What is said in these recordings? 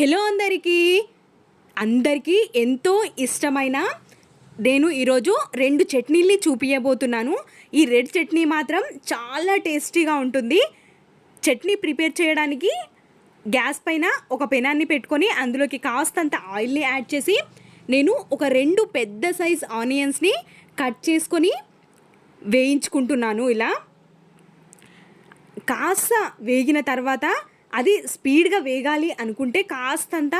Hello అందరికీ. అందరికీ ఎంతో ఇష్టమైన నేను ఈరోజు రెండు చట్నీల్ని చూపించబోతున్నాను ఈ రెడ్ చట్నీ మాత్రం చాలా టేస్టీగా ఉంటుంది. చట్నీ ప్రిపేర్ చేయడానికి గ్యాస్ పైన ఒక పెనాన్ని పెట్టుకొని అందులోకి కాస్తంత ఆయిల్ని యాడ్ చేసి నేను ఒక రెండు పెద్ద సైజ్ ఆనియన్స్ని కట్ చేసుకొని వేయించుకుంటున్నాను ఇలా. కాస్త వేగిన తర్వాత అది స్పీడ్గా వేగాలి అనుకుంటే కాస్తంత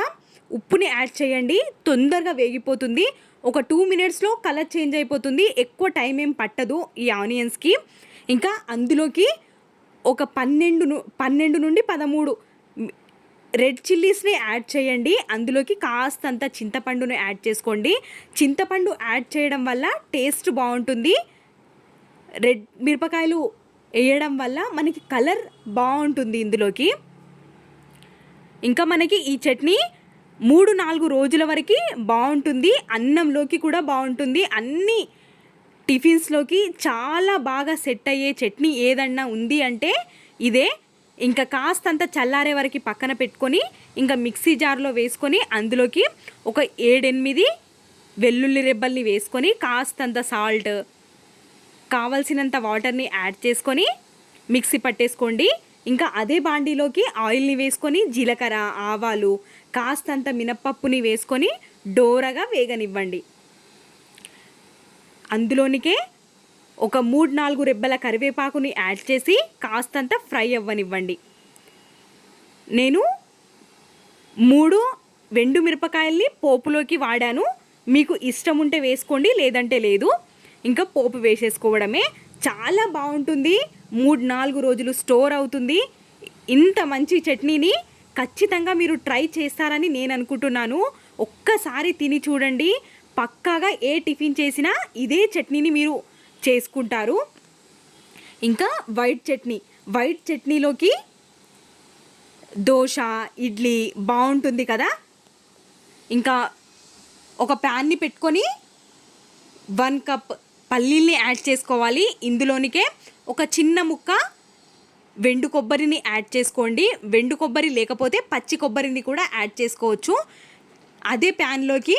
ఉప్పుని యాడ్ చేయండి. తొందరగా వేగిపోతుంది. ఒక టూ మినిట్స్లో కలర్ చేంజ్ అయిపోతుంది. ఎక్కువ టైం ఏం పట్టదు ఈ ఆనియన్స్కి. ఇంకా అందులోకి ఒక పన్నెండు పన్నెండు నుండి పదమూడు రెడ్ చిల్లీస్ని యాడ్ చేయండి. అందులోకి కాస్తంత చింతపండుని యాడ్ చేసుకోండి. చింతపండు యాడ్ చేయడం వల్ల టేస్ట్ బాగుంటుంది. రెడ్ మిరపకాయలు వేయడం వల్ల మనకి కలర్ బాగుంటుంది ఇందులోకి. ఇంకా మనకి ఈ చట్నీ మూడు నాలుగు రోజుల వరకు బాగుంటుంది అన్నంలోకి కూడా బాగుంటుంది. అన్ని టిఫిన్స్లోకి చాలా బాగా సెట్ అయ్యే చట్నీ ఏదన్నా ఉంది అంటే ఇదే. ఇంకా కాస్తంత చల్లారే వరకు పక్కన పెట్టుకొని ఇంకా మిక్సీ జార్లో వేసుకొని అందులోకి ఒక ఏడెనిమిది వెల్లుల్లి రెబ్బల్ని వేసుకొని కాస్తంత సాల్ట్ కావలసినంత వాటర్ని యాడ్ చేసుకొని మిక్సీ పట్టేసుకోండి. ఇంకా అదే బాండీలోకి ఆయిల్ని వేసుకొని జీలకర్ర ఆవాలు కాస్తంత మినప్పప్పుని వేసుకొని డోరగా వేగనివ్వండి. అందులోనికే ఒక మూడు నాలుగు రెబ్బల కరివేపాకుని యాడ్ చేసి కాస్తంత ఫ్రై అవ్వనివ్వండి. నేను మూడు వెండు మిరపకాయల్ని పోపులోకి వాడాను. మీకు ఇష్టం ఉంటే వేసుకోండి లేదంటే లేదు. ఇంకా పోపు వేసేసుకోవడమే. చాలా బాగుంటుంది మూడు నాలుగు రోజులు స్టోర్ అవుతుంది. ఇంత మంచి చట్నీని ఖచ్చితంగా మీరు ట్రై చేస్తారని నేను అనుకుంటున్నాను. ఒక్కసారి తిని చూడండి. పక్కాగా ఏ టిఫిన్ చేసినా ఇదే చట్నీని మీరు చేసుకుంటారు. ఇంకా వైట్ చట్నీ. వైట్ చట్నీలోకి దోశ ఇడ్లీ బాగుంటుంది కదా. ఇంకా ఒక ప్యాన్ని పెట్టుకొని వన్ కప్ పల్లీల్ని యాడ్ చేసుకోవాలి. ఇందులోనికే ఒక చిన్న ముక్క వెండు కొబ్బరిని యాడ్ చేసుకోండి. వెండు కొబ్బరి లేకపోతే పచ్చి కొబ్బరిని కూడా యాడ్ చేసుకోవచ్చు. అదే ప్యాన్లోకి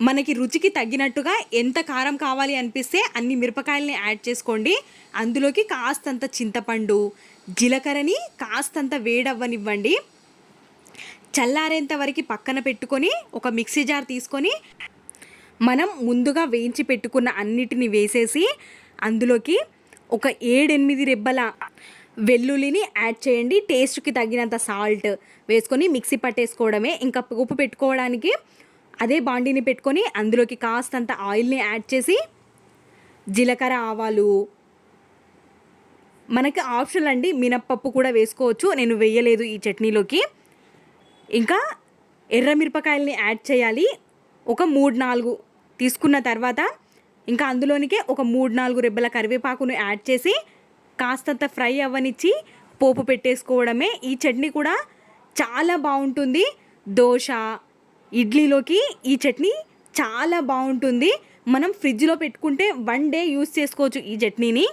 మనకి రుచికి తగ్గినట్టుగా ఎంత కారం కావాలి అనిపిస్తే అన్ని మిరపకాయలని యాడ్ చేసుకోండి. అందులోకి కాస్తంత చింతపండు జీలకర్రని కాస్తంత వేడవ్వనివ్వండి. చల్లారేంత వరకు పక్కన పెట్టుకొని ఒక మిక్సీ జార్ తీసుకొని మనం ముందుగా వేయించి పెట్టుకున్న అన్నిటిని వేసేసి అందులోకి ఒక ఏడెనిమిది రెబ్బల వెల్లుల్లిని యాడ్ చేయండి. టేస్ట్కి తగినంత సాల్ట్ వేసుకొని మిక్సీ పట్టేసుకోవడమే. ఇంకా ఉప్పు పెట్టుకోవడానికి అదే బాండీని పెట్టుకొని అందులోకి కాస్తంత ఆయిల్ని యాడ్ చేసి జీలకర్ర ఆవాలు. మనకి ఆప్షన్ అండి. మినప్పప్పు కూడా వేసుకోవచ్చు. నేను వేయలేదు ఈ చట్నీలోకి. ఇంకా ఎర్ర మిరపకాయల్ని యాడ్ చేయాలి. ఒక మూడు నాలుగు తీసుకున్న తర్వాత ఇంకా అందులోనికే ఒక మూడు నాలుగు రెబ్బల కరివేపాకును యాడ్ చేసి కాస్తంత ఫ్రై అవ్వనిచ్చి పోపు పెట్టేసుకోవడమే. ఈ చట్నీ కూడా చాలా బాగుంటుంది. దోశ ఇడ్లీలోకి ఈ చట్నీ చాలా బాగుంటుంది. మనం ఫ్రిడ్జ్లో పెట్టుకుంటే వన్ డే యూస్ చేసుకోవచ్చు ఈ చట్నీని.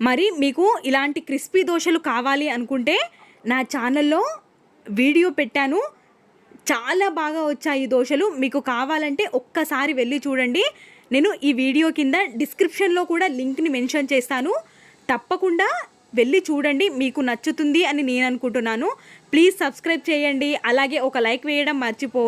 మరి మీకు ఇలాంటి క్రిస్పీ దోశలు కావాలి అనుకుంటే నా ఛానల్లో వీడియో పెట్టాను. చాలా బాగా వచ్చాయి ఈ దోశలు. మీకు కావాలంటే ఒక్కసారి వెళ్ళి చూడండి. నేను ఈ వీడియో కింద డిస్క్రిప్షన్లో కూడా లింక్ని మెన్షన్ చేస్తాను. తప్పకుండా వెళ్ళి చూడండి. మీకు నచ్చుతుంది అని నేను అనుకుంటున్నాను. ప్లీజ్ సబ్స్క్రైబ్ చేయండి. అలాగే ఒక లైక్ వేయడం మర్చిపో